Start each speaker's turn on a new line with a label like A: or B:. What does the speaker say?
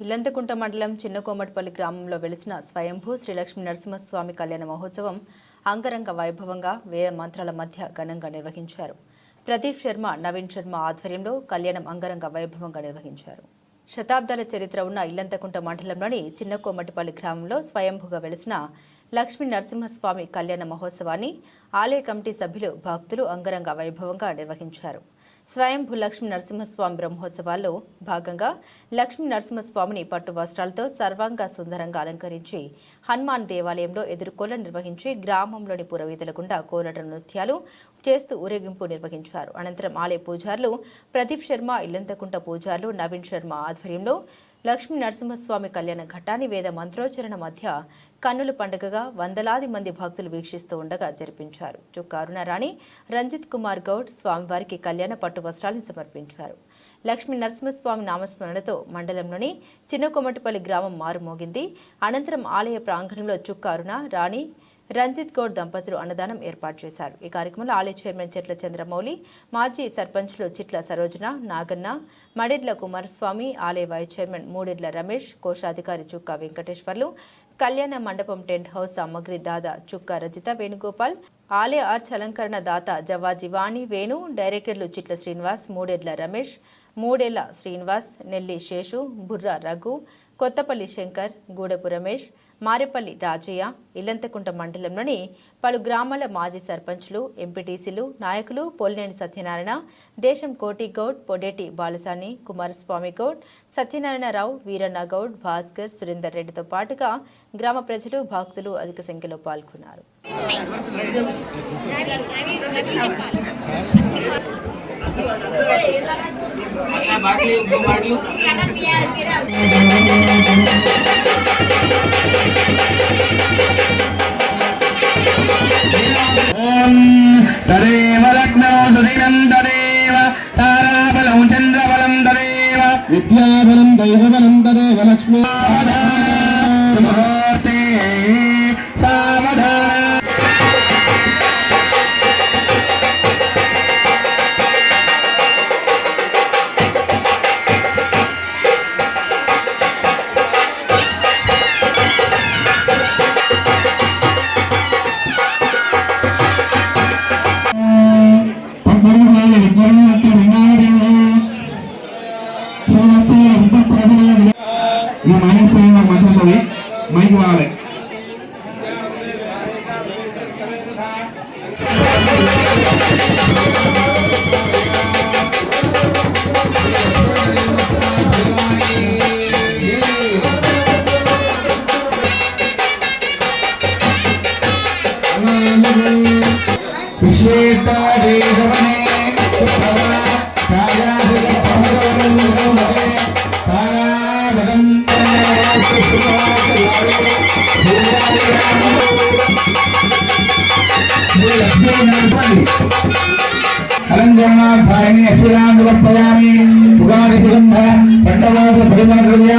A: ఇల్లంతకుంట మండలం చిన్నకోమటిపల్లి గ్రామంలో వెలిసిన స్వయంభూ శ్రీలక్ష్మి నరసింహస్వామి కళ్యాణ మహోత్సవం అంగరంగ వైభవంగా వేద మంత్రాల మధ్య ఘనంగా నిర్వహించారు. ప్రదీప్ శర్మ నవీన్ శర్మ ఆధ్వర్యంలో కళ్యాణం అంగరంగ వైభవంగా నిర్వహించారు. శతాబ్దాల చరిత్ర ఉన్న ఇల్లంతకుంట మండలంలోని చిన్నకోమటిపల్లి గ్రామంలో స్వయంభూగా వెలిసిన లక్ష్మీ నరసింహస్వామి కళ్యాణ మహోత్సవాన్ని ఆలయ కమిటీ సభ్యులు భక్తులు అంగరంగ వైభవంగా నిర్వహించారు. స్వయంభూ లక్ష్మీ నరసింహస్వామి బ్రహ్మోత్సవాల్లో భాగంగా లక్ష్మీ నరసింహస్వామిని పట్టు వస్త్రాలతో సర్వాంగ సుందరంగా అలంకరించి హనుమాన్ దేవాలయంలో ఎదుర్కోల నిర్వహించి గ్రామంలోని పురవీధుల గుండా కోలాట నృత్యాలు చేస్తూ ఊరేగింపు నిర్వహించారు. అనంతరం ఆలయ పూజారులు ప్రదీప్ శర్మ ఇల్లంతకుంట పూజారులు నవీన్ శర్మ ఆధ్వర్యంలో లక్ష్మీ నరసింహస్వామి కళ్యాణ ఘట్టాన్ని వేద మంత్రోచ్చరణ మధ్య కన్నుల పండుగగా వందలాది మంది భక్తులు వీక్షిస్తూ ఉండగా జరిపించారు. చుక్క అరుణారాణి రంజిత్ కుమార్ గౌడ్ స్వామివారికి కళ్యాణ పట్టు వస్త్రాలను సమర్పించారు. లక్ష్మీ నరసింహస్వామి నామస్మరణతో మండలంలోని చిన్నకొమటిపల్లి గ్రామం మారుమోగింది. అనంతరం ఆలయ ప్రాంగణంలో చుక్క అరుణ రాణి రంజిత్ గౌడ్ దంపతులు అన్నదానం ఏర్పాటు చేశారు. ఈ కార్యక్రమంలో ఆలయ చైర్మన్ చెట్ల చంద్రమౌళి మాజీ సర్పంచ్లు చిట్ల సరోజన నాగన్న మడెడ్ల కుమారస్వామి ఆలయ వైస్ చైర్మన్ మూడెడ్ల రమేష్ కోశాధికారి చుక్క వెంకటేశ్వర్లు కళ్యాణ మండపం టెంట్ హౌస్ సామగ్రి దాదా చుక్క రజిత వేణుగోపాల్ ఆలయ ఆర్చ్ అలంకరణ దాత జవాజీ వాణి వేణు డైరెక్టర్లు చిట్ల శ్రీనివాస్ మూడెడ్ల రమేష్ మూడేళ్ళ శ్రీనివాస్ నెల్లి శేషు బుర్ర రఘు కొత్తపల్లి శంకర్ గూడపు రమేష్ మారేపల్లి రాజయ్య ఇల్లంతకుంట మండలంలోని పలు గ్రామాల మాజీ సర్పంచ్లు ఎంపీటీసీలు నాయకులు పోలినేని సత్యనారాయణ దేశం కోటి గౌడ్ పొడేటి బాలసాని కుమారస్వామి గౌడ్ సత్యనారాయణరావు వీరన్న గౌడ్ భాస్కర్ సురేందర్ రెడ్డితో పాటుగా గ్రామ ప్రజలు భక్తులు అధిక సంఖ్యలో పాల్గొన్నారు.
B: तदेव लग्नौ सुदिनं तदेव ताराबलं चन्द्रबलं तदेव विद्याबलं दैवबलं तदेव लक्ष्मी ఈ మైనస్ పైన మంచి ఉంటుంది మైక్ వాడాలి విశ్వేతాదేశవనే సుప్రభా అలంకరణార్థాయని అక్షరాంగులపయామి ఉగాది సుగంధ పండవాద పరిమాణ